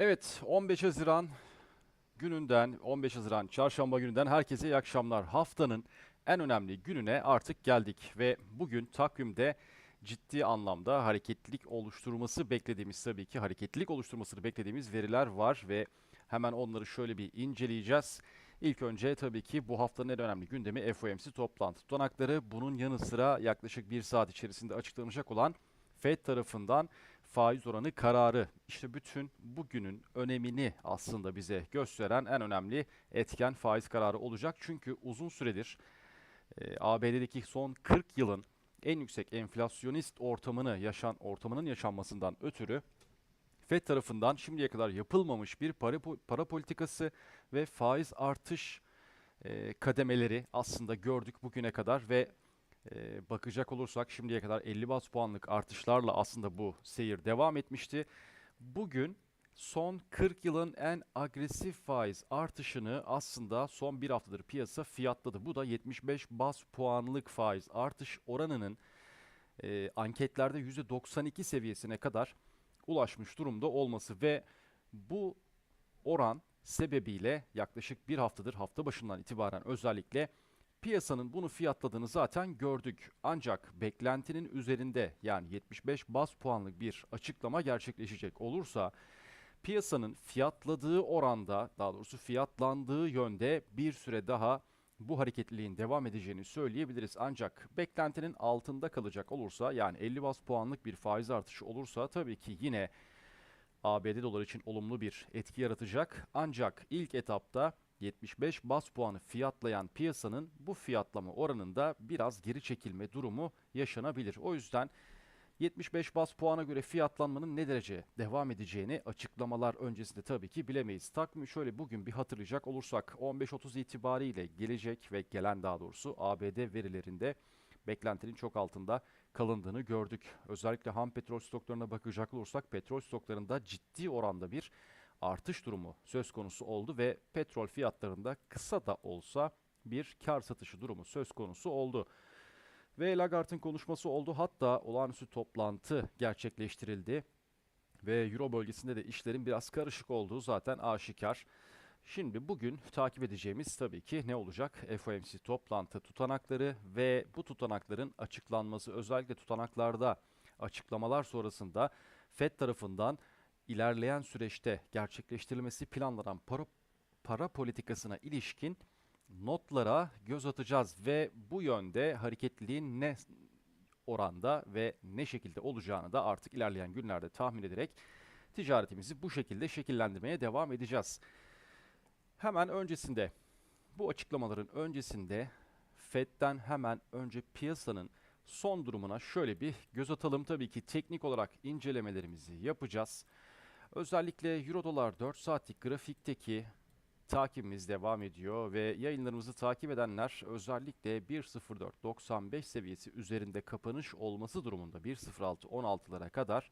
Evet 15 Haziran gününden 15 Haziran çarşamba gününden herkese iyi akşamlar. Haftanın en önemli gününe artık geldik ve bugün takvimde ciddi anlamda hareketlilik oluşturması beklediğimiz tabii ki hareketlilik oluşturmasını beklediğimiz veriler var ve hemen onları şöyle bir inceleyeceğiz. İlk önce tabii ki bu haftanın en önemli gündemi FOMC toplantı tutanakları. Bunun yanı sıra yaklaşık bir saat içerisinde açıklanacak olan Fed tarafından faiz oranı kararı. İşte bütün bugünün önemini aslında bize gösteren en önemli etken faiz kararı olacak. Çünkü uzun süredir e, ABD'deki son 40 yılın en yüksek enflasyonist ortamını yaşan ortamının yaşanmasından ötürü Fed tarafından şimdiye kadar yapılmamış bir para, para politikası ve faiz artış e, kademeleri aslında gördük bugüne kadar ve e, bakacak olursak şimdiye kadar 50 bas puanlık artışlarla aslında bu seyir devam etmişti. Bugün son 40 yılın en agresif faiz artışını aslında son bir haftadır piyasa fiyatladı. Bu da 75 bas puanlık faiz artış oranının e, anketlerde %92 seviyesine kadar ulaşmış durumda olması ve bu oran sebebiyle yaklaşık bir haftadır hafta başından itibaren özellikle piyasanın bunu fiyatladığını zaten gördük. Ancak beklentinin üzerinde yani 75 bas puanlık bir açıklama gerçekleşecek olursa piyasanın fiyatladığı oranda daha doğrusu fiyatlandığı yönde bir süre daha bu hareketliliğin devam edeceğini söyleyebiliriz. Ancak beklentinin altında kalacak olursa yani 50 bas puanlık bir faiz artışı olursa tabii ki yine ABD dolar için olumlu bir etki yaratacak. Ancak ilk etapta 75 bas puanı fiyatlayan piyasanın bu fiyatlama oranında biraz geri çekilme durumu yaşanabilir. O yüzden 75 bas puana göre fiyatlanmanın ne derece devam edeceğini açıklamalar öncesinde tabii ki bilemeyiz. Takvimi şöyle bugün bir hatırlayacak olursak 15.30 itibariyle gelecek ve gelen daha doğrusu ABD verilerinde beklentinin çok altında kalındığını gördük. Özellikle ham petrol stoklarına bakacak olursak petrol stoklarında ciddi oranda bir artış durumu söz konusu oldu ve petrol fiyatlarında kısa da olsa bir kar satışı durumu söz konusu oldu. Ve Lagart'ın konuşması oldu. Hatta olağanüstü toplantı gerçekleştirildi. Ve Euro bölgesinde de işlerin biraz karışık olduğu zaten aşikar. Şimdi bugün takip edeceğimiz tabii ki ne olacak? FOMC toplantı tutanakları ve bu tutanakların açıklanması özellikle tutanaklarda açıklamalar sonrasında Fed tarafından ilerleyen süreçte gerçekleştirilmesi planlanan para, para politikasına ilişkin notlara göz atacağız ve bu yönde hareketliliğin ne oranda ve ne şekilde olacağını da artık ilerleyen günlerde tahmin ederek ticaretimizi bu şekilde şekillendirmeye devam edeceğiz. Hemen öncesinde bu açıklamaların öncesinde Fed'den hemen önce piyasanın son durumuna şöyle bir göz atalım. Tabii ki teknik olarak incelemelerimizi yapacağız. Özellikle Euro dolar 4 saatlik grafikteki takibimiz devam ediyor ve yayınlarımızı takip edenler özellikle 1.04.95 seviyesi üzerinde kapanış olması durumunda 1.06.16'lara kadar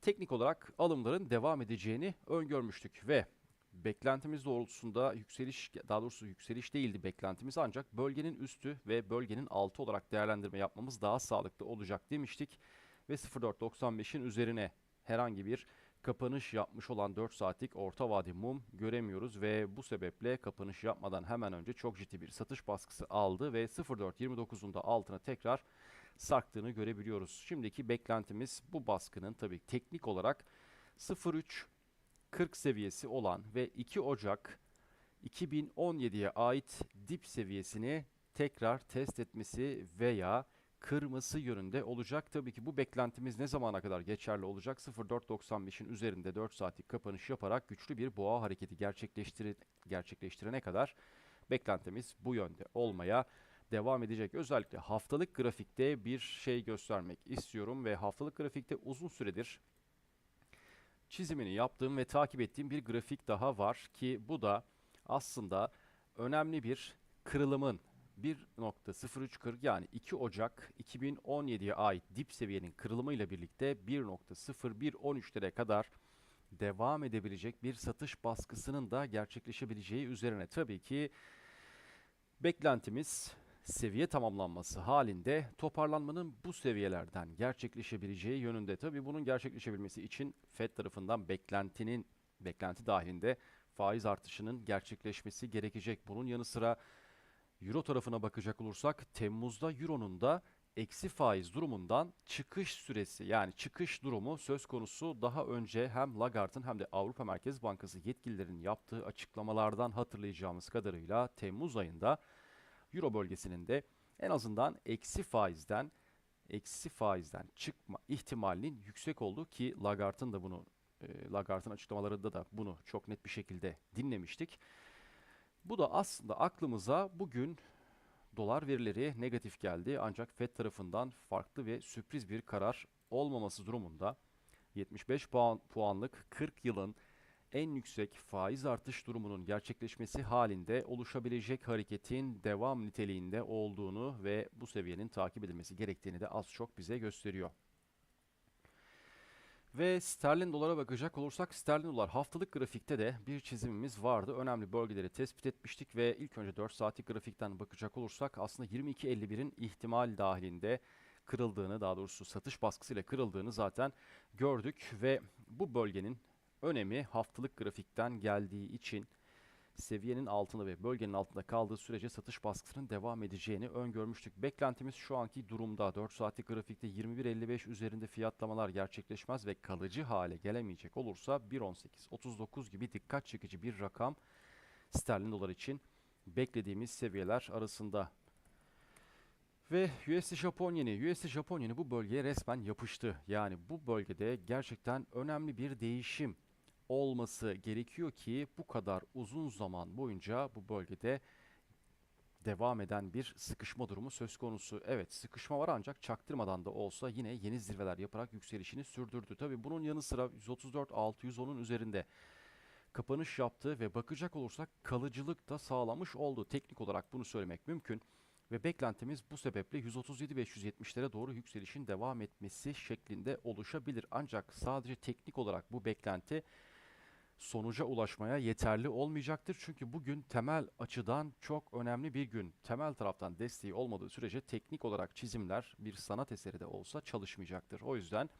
teknik olarak alımların devam edeceğini öngörmüştük ve beklentimiz doğrultusunda yükseliş daha doğrusu yükseliş değildi beklentimiz ancak bölgenin üstü ve bölgenin altı olarak değerlendirme yapmamız daha sağlıklı olacak demiştik ve 0.495'in üzerine herhangi bir kapanış yapmış olan 4 saatlik orta vade mum göremiyoruz ve bu sebeple kapanış yapmadan hemen önce çok ciddi bir satış baskısı aldı ve 0.429'un da altına tekrar sarktığını görebiliyoruz. Şimdiki beklentimiz bu baskının tabii teknik olarak 0.340 seviyesi olan ve 2 Ocak 2017'ye ait dip seviyesini tekrar test etmesi veya kırması yönünde olacak. Tabii ki bu beklentimiz ne zamana kadar geçerli olacak? 0.495'in üzerinde 4 saatlik kapanış yaparak güçlü bir boğa hareketi gerçekleştire, gerçekleştirene kadar beklentimiz bu yönde olmaya devam edecek. Özellikle haftalık grafikte bir şey göstermek istiyorum ve haftalık grafikte uzun süredir çizimini yaptığım ve takip ettiğim bir grafik daha var ki bu da aslında önemli bir kırılımın 1.0340 yani 2 Ocak 2017'ye ait dip seviyenin kırılımıyla birlikte 1.0113'lere kadar devam edebilecek bir satış baskısının da gerçekleşebileceği üzerine tabii ki beklentimiz seviye tamamlanması halinde toparlanmanın bu seviyelerden gerçekleşebileceği yönünde. Tabii bunun gerçekleşebilmesi için Fed tarafından beklentinin beklenti dahilinde faiz artışının gerçekleşmesi gerekecek. Bunun yanı sıra Euro tarafına bakacak olursak Temmuz'da Euro'nun da eksi faiz durumundan çıkış süresi yani çıkış durumu söz konusu daha önce hem Lagarde'ın hem de Avrupa Merkez Bankası yetkililerinin yaptığı açıklamalardan hatırlayacağımız kadarıyla Temmuz ayında Euro bölgesinin de en azından eksi faizden eksi faizden çıkma ihtimalinin yüksek olduğu ki Lagarde'ın da bunu e, Lagarde'ın açıklamalarında da bunu çok net bir şekilde dinlemiştik. Bu da aslında aklımıza bugün dolar verileri negatif geldi ancak Fed tarafından farklı ve sürpriz bir karar olmaması durumunda 75 puan, puanlık 40 yılın en yüksek faiz artış durumunun gerçekleşmesi halinde oluşabilecek hareketin devam niteliğinde olduğunu ve bu seviyenin takip edilmesi gerektiğini de az çok bize gösteriyor. Ve sterlin dolara bakacak olursak sterlin dolar haftalık grafikte de bir çizimimiz vardı. Önemli bölgeleri tespit etmiştik ve ilk önce 4 saatlik grafikten bakacak olursak aslında 22.51'in ihtimal dahilinde kırıldığını daha doğrusu satış baskısıyla kırıldığını zaten gördük ve bu bölgenin önemi haftalık grafikten geldiği için seviyenin altında ve bölgenin altında kaldığı sürece satış baskısının devam edeceğini öngörmüştük. Beklentimiz şu anki durumda 4 saatlik grafikte 21.55 üzerinde fiyatlamalar gerçekleşmez ve kalıcı hale gelemeyecek olursa 1.18-39 gibi dikkat çekici bir rakam sterlin dolar için beklediğimiz seviyeler arasında. Ve USD Japon yeni, USD Japon yeni bu bölgeye resmen yapıştı. Yani bu bölgede gerçekten önemli bir değişim olması gerekiyor ki bu kadar uzun zaman boyunca bu bölgede devam eden bir sıkışma durumu söz konusu. Evet sıkışma var ancak çaktırmadan da olsa yine yeni zirveler yaparak yükselişini sürdürdü. Tabi bunun yanı sıra 134 610'un üzerinde kapanış yaptı ve bakacak olursak kalıcılık da sağlamış oldu. Teknik olarak bunu söylemek mümkün. Ve beklentimiz bu sebeple 137-570'lere doğru yükselişin devam etmesi şeklinde oluşabilir. Ancak sadece teknik olarak bu beklenti sonuca ulaşmaya yeterli olmayacaktır. Çünkü bugün temel açıdan çok önemli bir gün. Temel taraftan desteği olmadığı sürece teknik olarak çizimler bir sanat eseri de olsa çalışmayacaktır. O yüzden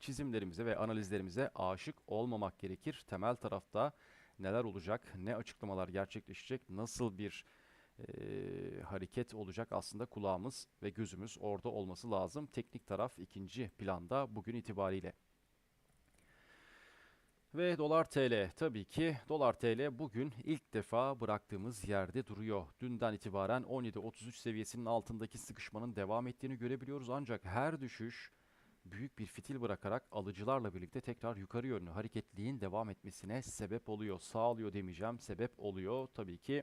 çizimlerimize ve analizlerimize aşık olmamak gerekir. Temel tarafta neler olacak, ne açıklamalar gerçekleşecek, nasıl bir e, hareket olacak aslında kulağımız ve gözümüz orada olması lazım. Teknik taraf ikinci planda bugün itibariyle. Ve dolar TL tabii ki dolar TL bugün ilk defa bıraktığımız yerde duruyor. Dünden itibaren 17.33 seviyesinin altındaki sıkışmanın devam ettiğini görebiliyoruz ancak her düşüş büyük bir fitil bırakarak alıcılarla birlikte tekrar yukarı yönlü hareketliğin devam etmesine sebep oluyor. Sağlıyor demeyeceğim sebep oluyor tabii ki.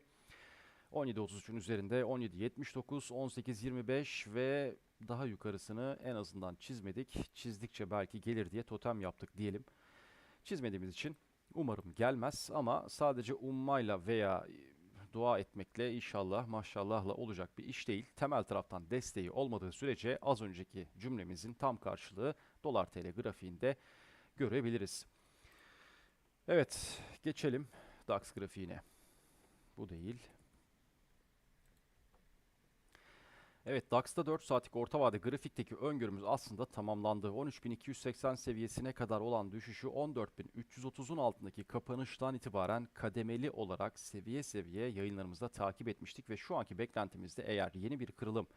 17.33'ün üzerinde 17.79, 18.25 ve daha yukarısını en azından çizmedik. Çizdikçe belki gelir diye totem yaptık diyelim çizmediğimiz için umarım gelmez ama sadece ummayla veya dua etmekle inşallah maşallahla olacak bir iş değil. Temel taraftan desteği olmadığı sürece az önceki cümlemizin tam karşılığı dolar tl grafiğinde görebiliriz. Evet geçelim DAX grafiğine. Bu değil. Evet DAX'ta 4 saatlik orta vade grafikteki öngörümüz aslında tamamlandı. 13.280 seviyesine kadar olan düşüşü 14.330'un altındaki kapanıştan itibaren kademeli olarak seviye seviye yayınlarımızda takip etmiştik ve şu anki beklentimizde eğer yeni bir kırılım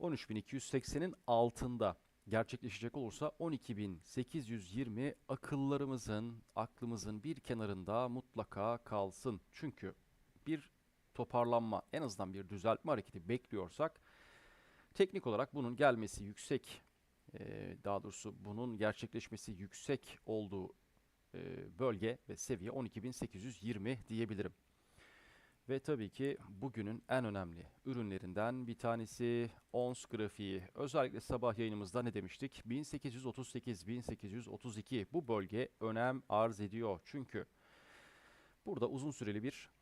13.280'in altında gerçekleşecek olursa 12.820 akıllarımızın, aklımızın bir kenarında mutlaka kalsın. Çünkü bir toparlanma, en azından bir düzeltme hareketi bekliyorsak teknik olarak bunun gelmesi yüksek, e, daha doğrusu bunun gerçekleşmesi yüksek olduğu e, bölge ve seviye 12.820 diyebilirim. Ve tabii ki bugünün en önemli ürünlerinden bir tanesi ONS grafiği. Özellikle sabah yayınımızda ne demiştik? 1838-1832 bu bölge önem arz ediyor. Çünkü burada uzun süreli bir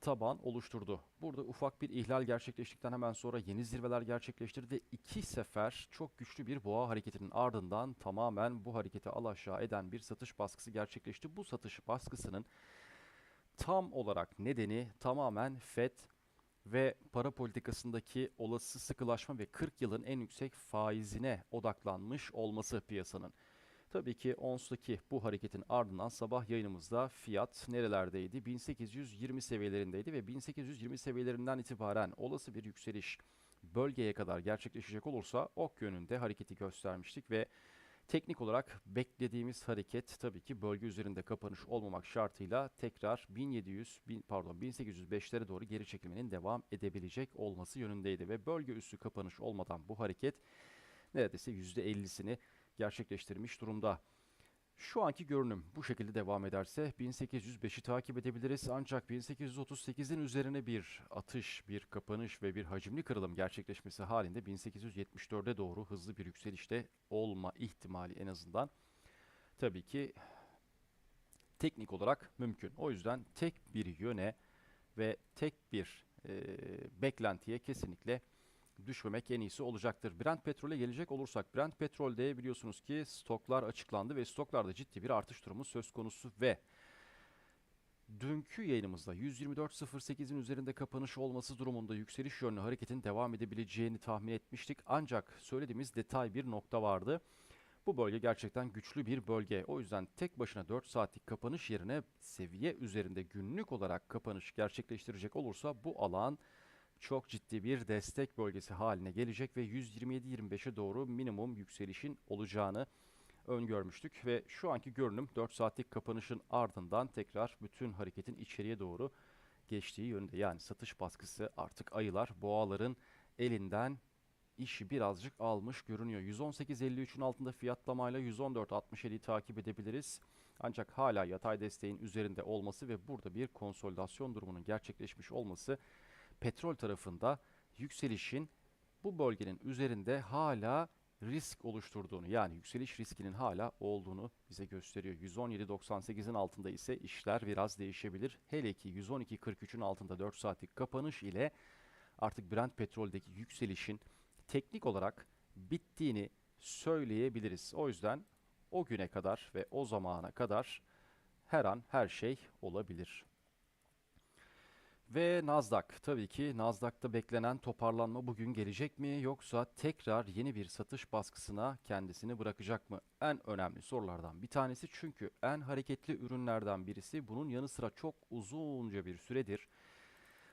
taban oluşturdu. Burada ufak bir ihlal gerçekleştikten hemen sonra yeni zirveler gerçekleştirdi ve iki sefer çok güçlü bir boğa hareketinin ardından tamamen bu hareketi alaşağı eden bir satış baskısı gerçekleşti. Bu satış baskısının tam olarak nedeni tamamen FED ve para politikasındaki olası sıkılaşma ve 40 yılın en yüksek faizine odaklanmış olması piyasanın. Tabii ki ONS'taki bu hareketin ardından sabah yayınımızda fiyat nerelerdeydi? 1820 seviyelerindeydi ve 1820 seviyelerinden itibaren olası bir yükseliş bölgeye kadar gerçekleşecek olursa ok yönünde hareketi göstermiştik ve teknik olarak beklediğimiz hareket tabii ki bölge üzerinde kapanış olmamak şartıyla tekrar 1700 bin, pardon 1805'lere doğru geri çekilmenin devam edebilecek olması yönündeydi ve bölge üstü kapanış olmadan bu hareket neredeyse %50'sini gerçekleştirmiş durumda. Şu anki görünüm bu şekilde devam ederse 1805'i takip edebiliriz ancak 1838'in üzerine bir atış, bir kapanış ve bir hacimli kırılım gerçekleşmesi halinde 1874'e doğru hızlı bir yükselişte olma ihtimali en azından tabii ki teknik olarak mümkün. O yüzden tek bir yöne ve tek bir e, beklentiye kesinlikle düşmemek en iyisi olacaktır. Brent petrole gelecek olursak Brent petrolde biliyorsunuz ki stoklar açıklandı ve stoklarda ciddi bir artış durumu söz konusu ve dünkü yayınımızda 124.08'in üzerinde kapanış olması durumunda yükseliş yönlü hareketin devam edebileceğini tahmin etmiştik. Ancak söylediğimiz detay bir nokta vardı. Bu bölge gerçekten güçlü bir bölge. O yüzden tek başına 4 saatlik kapanış yerine seviye üzerinde günlük olarak kapanış gerçekleştirecek olursa bu alan çok ciddi bir destek bölgesi haline gelecek ve 127-25'e doğru minimum yükselişin olacağını öngörmüştük ve şu anki görünüm 4 saatlik kapanışın ardından tekrar bütün hareketin içeriye doğru geçtiği yönde. Yani satış baskısı artık ayılar boğaların elinden işi birazcık almış görünüyor. 118.53'ün altında fiyatlamayla 114.67'yi takip edebiliriz. Ancak hala yatay desteğin üzerinde olması ve burada bir konsolidasyon durumunun gerçekleşmiş olması petrol tarafında yükselişin bu bölgenin üzerinde hala risk oluşturduğunu yani yükseliş riskinin hala olduğunu bize gösteriyor. 117.98'in altında ise işler biraz değişebilir. Hele ki 112.43'ün altında 4 saatlik kapanış ile artık Brent petroldeki yükselişin teknik olarak bittiğini söyleyebiliriz. O yüzden o güne kadar ve o zamana kadar her an her şey olabilir. Ve Nasdaq. Tabii ki Nasdaq'ta beklenen toparlanma bugün gelecek mi yoksa tekrar yeni bir satış baskısına kendisini bırakacak mı? En önemli sorulardan bir tanesi. Çünkü en hareketli ürünlerden birisi. Bunun yanı sıra çok uzunca bir süredir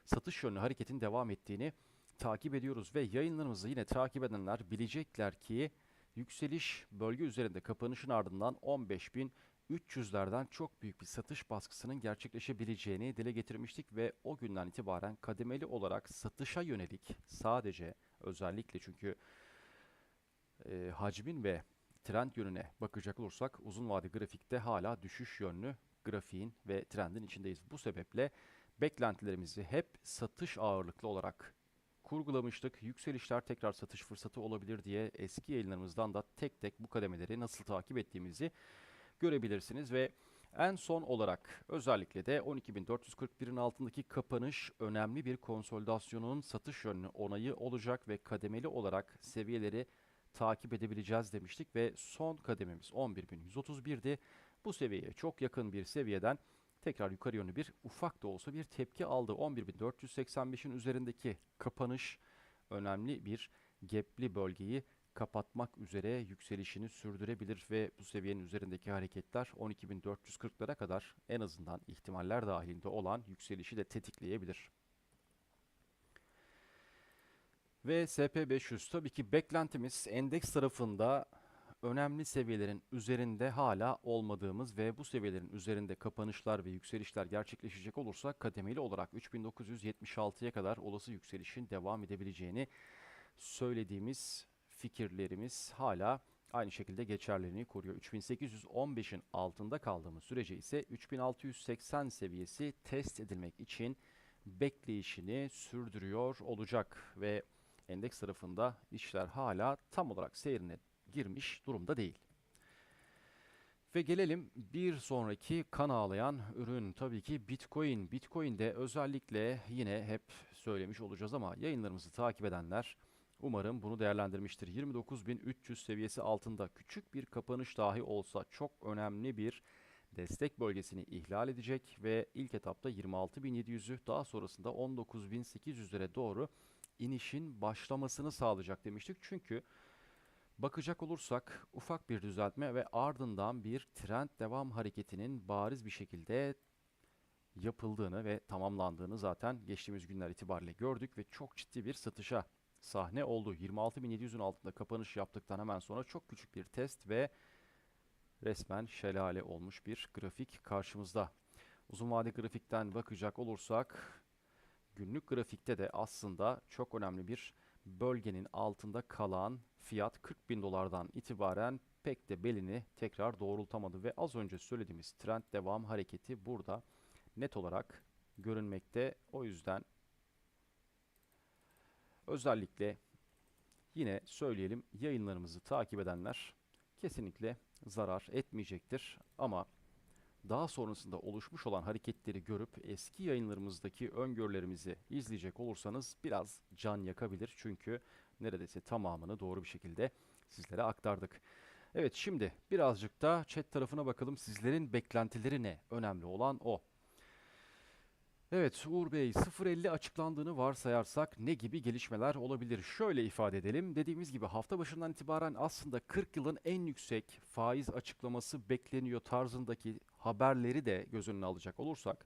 satış yönlü hareketin devam ettiğini takip ediyoruz. Ve yayınlarımızı yine takip edenler bilecekler ki yükseliş bölge üzerinde kapanışın ardından 15.000 300'lerden çok büyük bir satış baskısının gerçekleşebileceğini dile getirmiştik ve o günden itibaren kademeli olarak satışa yönelik sadece özellikle çünkü e, hacmin ve trend yönüne bakacak olursak uzun vade grafikte hala düşüş yönlü grafiğin ve trendin içindeyiz. Bu sebeple beklentilerimizi hep satış ağırlıklı olarak kurgulamıştık. Yükselişler tekrar satış fırsatı olabilir diye eski yayınlarımızdan da tek tek bu kademeleri nasıl takip ettiğimizi görebilirsiniz ve en son olarak özellikle de 12.441'in altındaki kapanış önemli bir konsolidasyonun satış yönlü onayı olacak ve kademeli olarak seviyeleri takip edebileceğiz demiştik ve son kadememiz 11.131'di. Bu seviyeye çok yakın bir seviyeden tekrar yukarı yönlü bir ufak da olsa bir tepki aldı. 11.485'in üzerindeki kapanış önemli bir gapli bölgeyi kapatmak üzere yükselişini sürdürebilir ve bu seviyenin üzerindeki hareketler 12.440'lara kadar en azından ihtimaller dahilinde olan yükselişi de tetikleyebilir. Ve SP500 tabii ki beklentimiz endeks tarafında önemli seviyelerin üzerinde hala olmadığımız ve bu seviyelerin üzerinde kapanışlar ve yükselişler gerçekleşecek olursa kademeli olarak 3976'ya kadar olası yükselişin devam edebileceğini söylediğimiz fikirlerimiz hala aynı şekilde geçerliliğini koruyor. 3815'in altında kaldığımız sürece ise 3680 seviyesi test edilmek için bekleyişini sürdürüyor olacak ve endeks tarafında işler hala tam olarak seyrine girmiş durumda değil. Ve gelelim bir sonraki kan ağlayan ürün tabii ki Bitcoin. Bitcoin'de özellikle yine hep söylemiş olacağız ama yayınlarımızı takip edenler Umarım bunu değerlendirmiştir. 29.300 seviyesi altında küçük bir kapanış dahi olsa çok önemli bir destek bölgesini ihlal edecek ve ilk etapta 26.700'ü daha sonrasında 19.800'lere doğru inişin başlamasını sağlayacak demiştik. Çünkü Bakacak olursak ufak bir düzeltme ve ardından bir trend devam hareketinin bariz bir şekilde yapıldığını ve tamamlandığını zaten geçtiğimiz günler itibariyle gördük ve çok ciddi bir satışa sahne oldu. 26.700'ün altında kapanış yaptıktan hemen sonra çok küçük bir test ve resmen şelale olmuş bir grafik karşımızda. Uzun vade grafikten bakacak olursak günlük grafikte de aslında çok önemli bir bölgenin altında kalan fiyat 40 bin dolardan itibaren pek de belini tekrar doğrultamadı ve az önce söylediğimiz trend devam hareketi burada net olarak görünmekte. O yüzden özellikle yine söyleyelim yayınlarımızı takip edenler kesinlikle zarar etmeyecektir. Ama daha sonrasında oluşmuş olan hareketleri görüp eski yayınlarımızdaki öngörülerimizi izleyecek olursanız biraz can yakabilir. Çünkü neredeyse tamamını doğru bir şekilde sizlere aktardık. Evet şimdi birazcık da chat tarafına bakalım. Sizlerin beklentileri ne? Önemli olan o. Evet Uğur Bey 0.50 açıklandığını varsayarsak ne gibi gelişmeler olabilir? Şöyle ifade edelim. Dediğimiz gibi hafta başından itibaren aslında 40 yılın en yüksek faiz açıklaması bekleniyor tarzındaki haberleri de göz önüne alacak olursak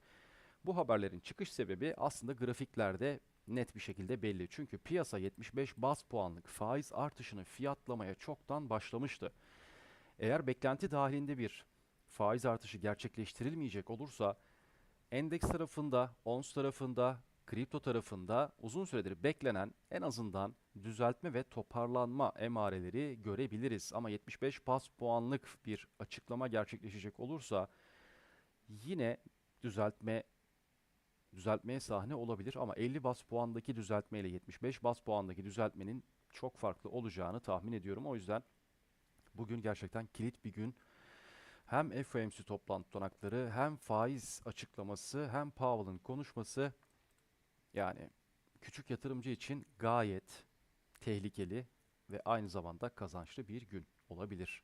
bu haberlerin çıkış sebebi aslında grafiklerde net bir şekilde belli. Çünkü piyasa 75 bas puanlık faiz artışını fiyatlamaya çoktan başlamıştı. Eğer beklenti dahilinde bir faiz artışı gerçekleştirilmeyecek olursa endeks tarafında, ons tarafında, kripto tarafında uzun süredir beklenen en azından düzeltme ve toparlanma emareleri görebiliriz. Ama 75 bas puanlık bir açıklama gerçekleşecek olursa yine düzeltme düzeltmeye sahne olabilir ama 50 bas puandaki düzeltme ile 75 bas puandaki düzeltmenin çok farklı olacağını tahmin ediyorum. O yüzden bugün gerçekten kilit bir gün. Hem FOMC toplantı tutanakları hem faiz açıklaması hem Powell'ın konuşması yani küçük yatırımcı için gayet tehlikeli ve aynı zamanda kazançlı bir gün olabilir.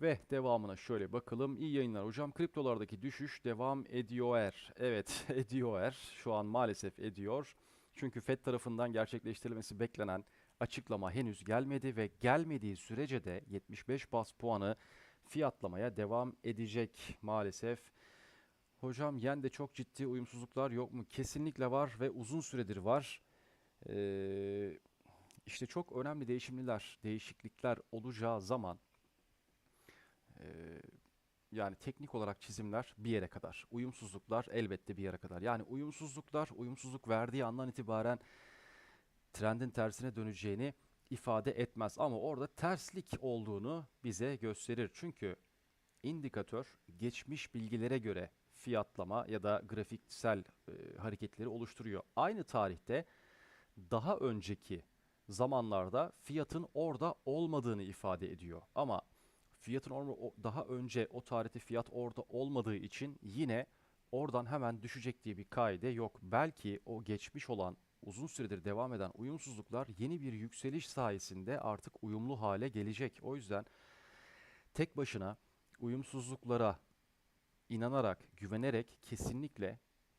Ve devamına şöyle bakalım. İyi yayınlar hocam. Kriptolardaki düşüş devam ediyor. Evet, ediyor. Şu an maalesef ediyor. Çünkü Fed tarafından gerçekleştirilmesi beklenen açıklama henüz gelmedi ve gelmediği sürece de 75 bas puanı fiyatlamaya devam edecek maalesef. Hocam yen de çok ciddi uyumsuzluklar yok mu? Kesinlikle var ve uzun süredir var. Ee, işte çok önemli değişimler, değişiklikler olacağı zaman ee, yani teknik olarak çizimler bir yere kadar, uyumsuzluklar elbette bir yere kadar. Yani uyumsuzluklar, uyumsuzluk verdiği andan itibaren trendin tersine döneceğini ifade etmez. Ama orada terslik olduğunu bize gösterir. Çünkü indikatör geçmiş bilgilere göre fiyatlama ya da grafiksel e, hareketleri oluşturuyor. Aynı tarihte daha önceki zamanlarda fiyatın orada olmadığını ifade ediyor. Ama fiyatın daha önce o tarihte fiyat orada olmadığı için yine oradan hemen düşecek diye bir kaide yok. Belki o geçmiş olan uzun süredir devam eden uyumsuzluklar yeni bir yükseliş sayesinde artık uyumlu hale gelecek. O yüzden tek başına uyumsuzluklara inanarak, güvenerek kesinlikle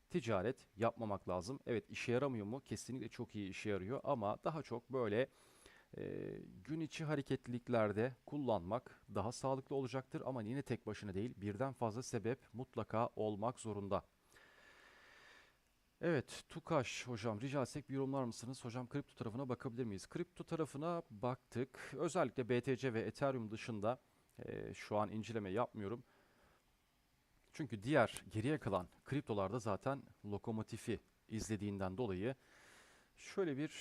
ticaret yapmamak lazım. Evet işe yaramıyor mu? Kesinlikle çok iyi işe yarıyor ama daha çok böyle e, gün içi hareketliliklerde kullanmak daha sağlıklı olacaktır ama yine tek başına değil birden fazla sebep mutlaka olmak zorunda. Evet, Tukaş hocam rica etsek bir yorumlar mısınız? Hocam kripto tarafına bakabilir miyiz? Kripto tarafına baktık. Özellikle BTC ve Ethereum dışında e, şu an inceleme yapmıyorum. Çünkü diğer geriye kalan kriptolarda zaten lokomotifi izlediğinden dolayı şöyle bir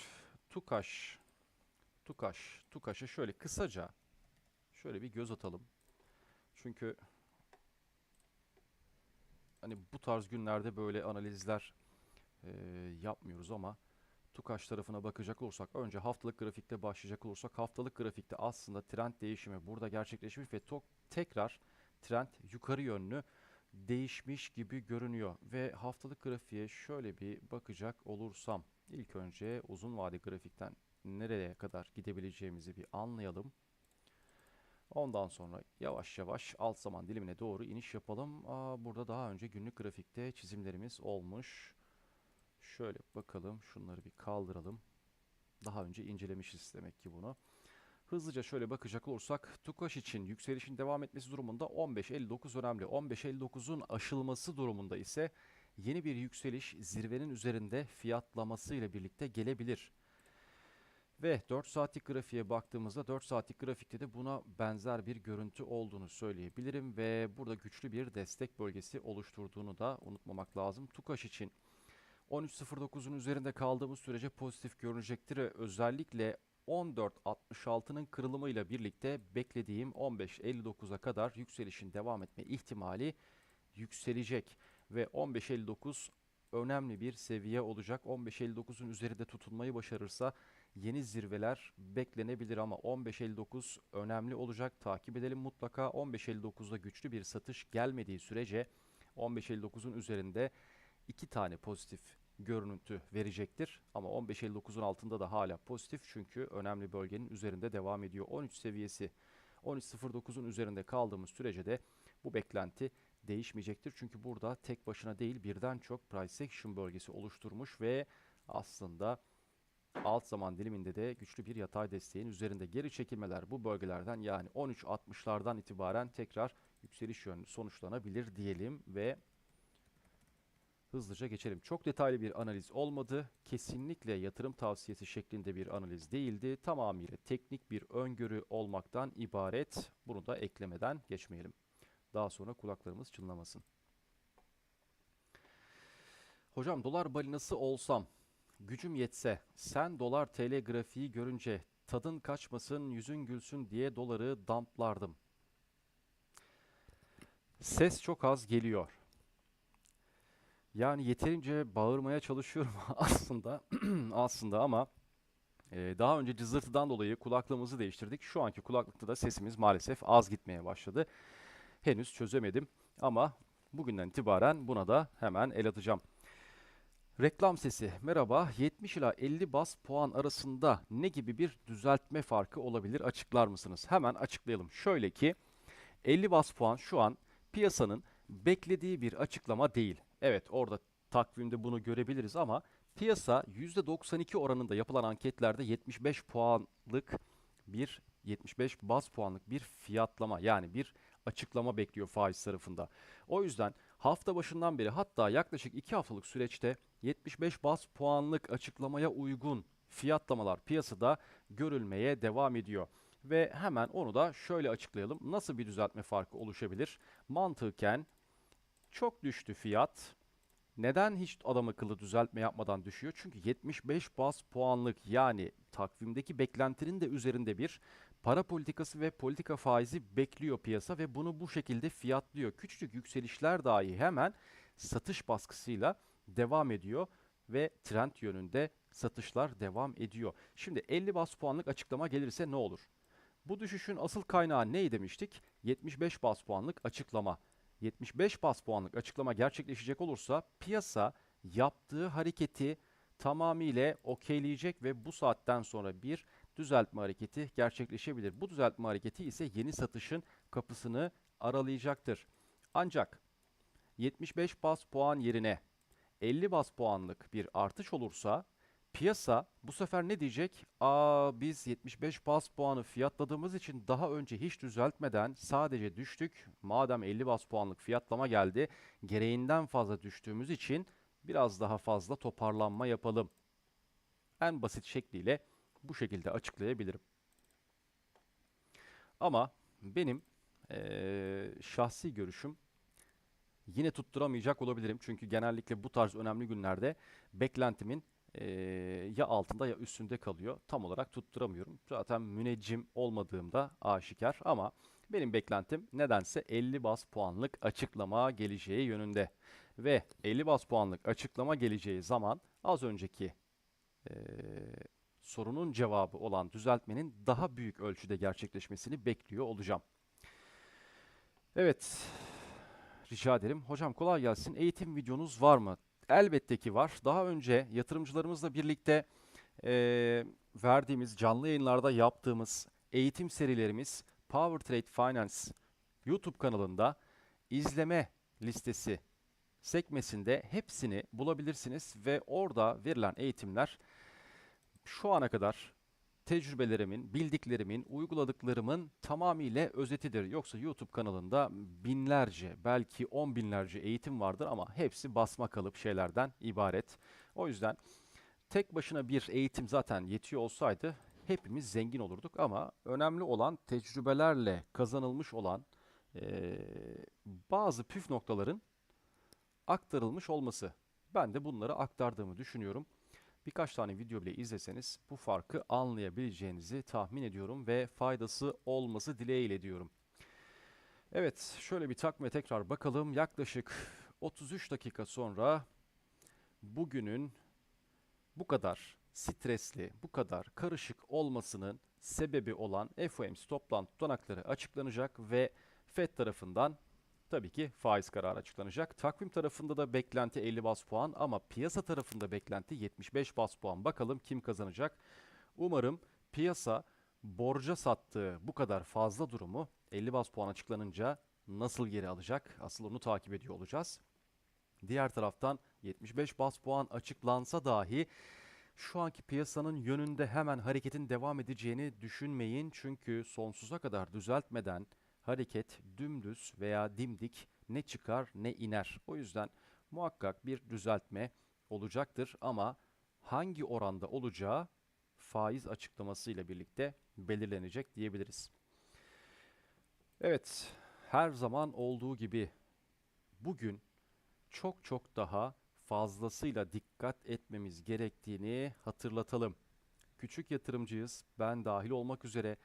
Tukaş, Tukaş, Tukaş'a şöyle kısaca şöyle bir göz atalım. Çünkü hani bu tarz günlerde böyle analizler e, yapmıyoruz ama Tukaş tarafına bakacak olursak önce haftalık grafikte başlayacak olursak haftalık grafikte aslında trend değişimi burada gerçekleşmiş ve tok, tekrar trend yukarı yönlü değişmiş gibi görünüyor ve haftalık grafiğe şöyle bir bakacak olursam ilk önce uzun vade grafikten nereye kadar gidebileceğimizi bir anlayalım. Ondan sonra yavaş yavaş alt zaman dilimine doğru iniş yapalım. Aa, burada daha önce günlük grafikte çizimlerimiz olmuş. Şöyle bakalım. Şunları bir kaldıralım. Daha önce incelemişiz demek ki bunu. Hızlıca şöyle bakacak olursak Tukaş için yükselişin devam etmesi durumunda 15.59 önemli. 15.59'un aşılması durumunda ise yeni bir yükseliş zirvenin üzerinde fiyatlaması ile birlikte gelebilir. Ve 4 saatlik grafiğe baktığımızda 4 saatlik grafikte de buna benzer bir görüntü olduğunu söyleyebilirim ve burada güçlü bir destek bölgesi oluşturduğunu da unutmamak lazım. Tukaş için 13.09'un üzerinde kaldığımız sürece pozitif görünecektir özellikle 14.66'nın kırılımıyla birlikte beklediğim 15.59'a kadar yükselişin devam etme ihtimali yükselecek ve 15.59 önemli bir seviye olacak. 15.59'un üzerinde tutunmayı başarırsa yeni zirveler beklenebilir ama 15.59 önemli olacak. Takip edelim mutlaka. 15.59'da güçlü bir satış gelmediği sürece 15.59'un üzerinde iki tane pozitif görüntü verecektir. Ama 15.59'un altında da hala pozitif çünkü önemli bölgenin üzerinde devam ediyor. 13 seviyesi 13.09'un üzerinde kaldığımız sürece de bu beklenti değişmeyecektir. Çünkü burada tek başına değil birden çok price action bölgesi oluşturmuş ve aslında alt zaman diliminde de güçlü bir yatay desteğin üzerinde geri çekilmeler bu bölgelerden yani 13.60'lardan itibaren tekrar yükseliş yönlü sonuçlanabilir diyelim ve hızlıca geçelim. Çok detaylı bir analiz olmadı. Kesinlikle yatırım tavsiyesi şeklinde bir analiz değildi. Tamamıyla teknik bir öngörü olmaktan ibaret. Bunu da eklemeden geçmeyelim. Daha sonra kulaklarımız çınlamasın. Hocam dolar balinası olsam, gücüm yetse, sen dolar TL grafiği görünce tadın kaçmasın, yüzün gülsün diye doları damplardım. Ses çok az geliyor. Yani yeterince bağırmaya çalışıyorum aslında aslında ama e, daha önce cızırtıdan dolayı kulaklığımızı değiştirdik. Şu anki kulaklıkta da sesimiz maalesef az gitmeye başladı. Henüz çözemedim ama bugünden itibaren buna da hemen el atacağım. Reklam sesi. Merhaba. 70 ila 50 bas puan arasında ne gibi bir düzeltme farkı olabilir? Açıklar mısınız? Hemen açıklayalım. Şöyle ki 50 bas puan şu an piyasanın beklediği bir açıklama değil. Evet orada takvimde bunu görebiliriz ama piyasa %92 oranında yapılan anketlerde 75 puanlık bir 75 bas puanlık bir fiyatlama yani bir açıklama bekliyor faiz tarafında. O yüzden hafta başından beri hatta yaklaşık 2 haftalık süreçte 75 bas puanlık açıklamaya uygun fiyatlamalar piyasada görülmeye devam ediyor. Ve hemen onu da şöyle açıklayalım. Nasıl bir düzeltme farkı oluşabilir? Mantıken çok düştü fiyat. Neden hiç adam akıllı düzeltme yapmadan düşüyor? Çünkü 75 bas puanlık yani takvimdeki beklentinin de üzerinde bir para politikası ve politika faizi bekliyor piyasa ve bunu bu şekilde fiyatlıyor. Küçücük yükselişler dahi hemen satış baskısıyla devam ediyor ve trend yönünde satışlar devam ediyor. Şimdi 50 bas puanlık açıklama gelirse ne olur? Bu düşüşün asıl kaynağı ne demiştik? 75 bas puanlık açıklama. 75 bas puanlık açıklama gerçekleşecek olursa piyasa yaptığı hareketi tamamıyla okeyleyecek ve bu saatten sonra bir düzeltme hareketi gerçekleşebilir. Bu düzeltme hareketi ise yeni satışın kapısını aralayacaktır. Ancak 75 bas puan yerine 50 bas puanlık bir artış olursa piyasa bu sefer ne diyecek? Aa biz 75 bas puanı fiyatladığımız için daha önce hiç düzeltmeden sadece düştük. Madem 50 bas puanlık fiyatlama geldi, gereğinden fazla düştüğümüz için biraz daha fazla toparlanma yapalım. En basit şekliyle bu şekilde açıklayabilirim. Ama benim eee, şahsi görüşüm yine tutturamayacak olabilirim. Çünkü genellikle bu tarz önemli günlerde beklentimin eee, ya altında ya üstünde kalıyor. Tam olarak tutturamıyorum. Zaten müneccim olmadığımda aşikar ama benim beklentim nedense 50 bas puanlık açıklama geleceği yönünde. Ve 50 bas puanlık açıklama geleceği zaman az önceki eee, sorunun cevabı olan düzeltmenin daha büyük ölçüde gerçekleşmesini bekliyor olacağım. Evet, rica ederim. Hocam kolay gelsin. Eğitim videonuz var mı? Elbette ki var. Daha önce yatırımcılarımızla birlikte eee, verdiğimiz canlı yayınlarda yaptığımız eğitim serilerimiz Power Trade Finance YouTube kanalında izleme listesi sekmesinde hepsini bulabilirsiniz ve orada verilen eğitimler şu ana kadar tecrübelerimin, bildiklerimin, uyguladıklarımın tamamıyla özetidir. Yoksa YouTube kanalında binlerce, belki on binlerce eğitim vardır ama hepsi basma kalıp şeylerden ibaret. O yüzden tek başına bir eğitim zaten yetiyor olsaydı hepimiz zengin olurduk ama önemli olan tecrübelerle kazanılmış olan eee, bazı püf noktaların aktarılmış olması. Ben de bunları aktardığımı düşünüyorum. Birkaç tane video bile izleseniz bu farkı anlayabileceğinizi tahmin ediyorum ve faydası olması dileğiyle diyorum. Evet, şöyle bir takvime tekrar bakalım. Yaklaşık 33 dakika sonra bugünün bu kadar stresli, bu kadar karışık olmasının sebebi olan FOMC toplantı tutanakları açıklanacak ve Fed tarafından tabii ki faiz kararı açıklanacak. Takvim tarafında da beklenti 50 bas puan ama piyasa tarafında beklenti 75 bas puan. Bakalım kim kazanacak? Umarım piyasa borca sattığı bu kadar fazla durumu 50 bas puan açıklanınca nasıl geri alacak? Asıl onu takip ediyor olacağız. Diğer taraftan 75 bas puan açıklansa dahi şu anki piyasanın yönünde hemen hareketin devam edeceğini düşünmeyin. Çünkü sonsuza kadar düzeltmeden hareket dümdüz veya dimdik ne çıkar ne iner. O yüzden muhakkak bir düzeltme olacaktır ama hangi oranda olacağı faiz açıklamasıyla birlikte belirlenecek diyebiliriz. Evet, her zaman olduğu gibi bugün çok çok daha fazlasıyla dikkat etmemiz gerektiğini hatırlatalım. Küçük yatırımcıyız, ben dahil olmak üzere.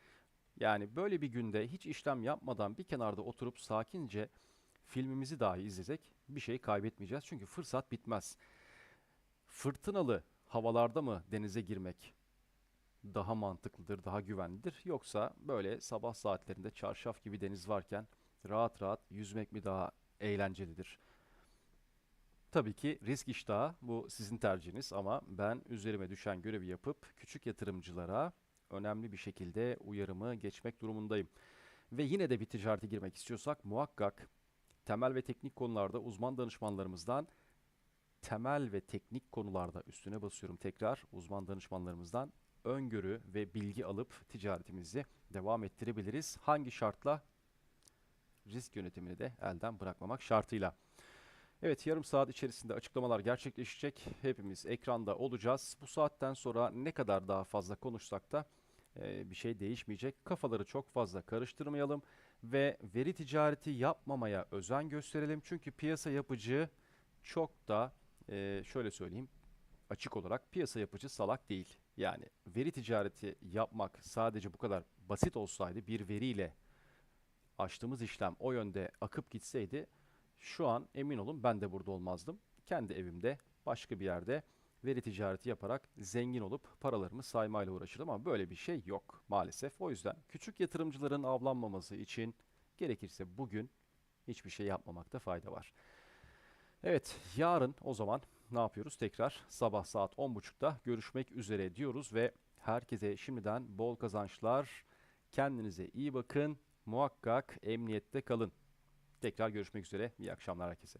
Yani böyle bir günde hiç işlem yapmadan bir kenarda oturup sakince filmimizi dahi izlesek bir şey kaybetmeyeceğiz. Çünkü fırsat bitmez. Fırtınalı havalarda mı denize girmek daha mantıklıdır, daha güvenlidir? Yoksa böyle sabah saatlerinde çarşaf gibi deniz varken rahat rahat yüzmek mi daha eğlencelidir? Tabii ki risk iştahı bu sizin tercihiniz ama ben üzerime düşen görevi yapıp küçük yatırımcılara önemli bir şekilde uyarımı geçmek durumundayım. Ve yine de bir ticarete girmek istiyorsak muhakkak temel ve teknik konularda uzman danışmanlarımızdan temel ve teknik konularda üstüne basıyorum tekrar uzman danışmanlarımızdan öngörü ve bilgi alıp ticaretimizi devam ettirebiliriz. Hangi şartla? Risk yönetimini de elden bırakmamak şartıyla. Evet, yarım saat içerisinde açıklamalar gerçekleşecek. Hepimiz ekranda olacağız. Bu saatten sonra ne kadar daha fazla konuşsak da e, bir şey değişmeyecek. Kafaları çok fazla karıştırmayalım ve veri ticareti yapmamaya özen gösterelim. Çünkü piyasa yapıcı çok da e, şöyle söyleyeyim açık olarak piyasa yapıcı salak değil. Yani veri ticareti yapmak sadece bu kadar basit olsaydı bir veriyle açtığımız işlem o yönde akıp gitseydi şu an emin olun ben de burada olmazdım. Kendi evimde başka bir yerde veri ticareti yaparak zengin olup paralarımı saymayla uğraşırdım ama böyle bir şey yok maalesef. O yüzden küçük yatırımcıların avlanmaması için gerekirse bugün hiçbir şey yapmamakta fayda var. Evet, yarın o zaman ne yapıyoruz? Tekrar sabah saat 10.30'da görüşmek üzere diyoruz ve herkese şimdiden bol kazançlar. Kendinize iyi bakın. Muhakkak emniyette kalın. Tekrar görüşmek üzere. İyi akşamlar herkese.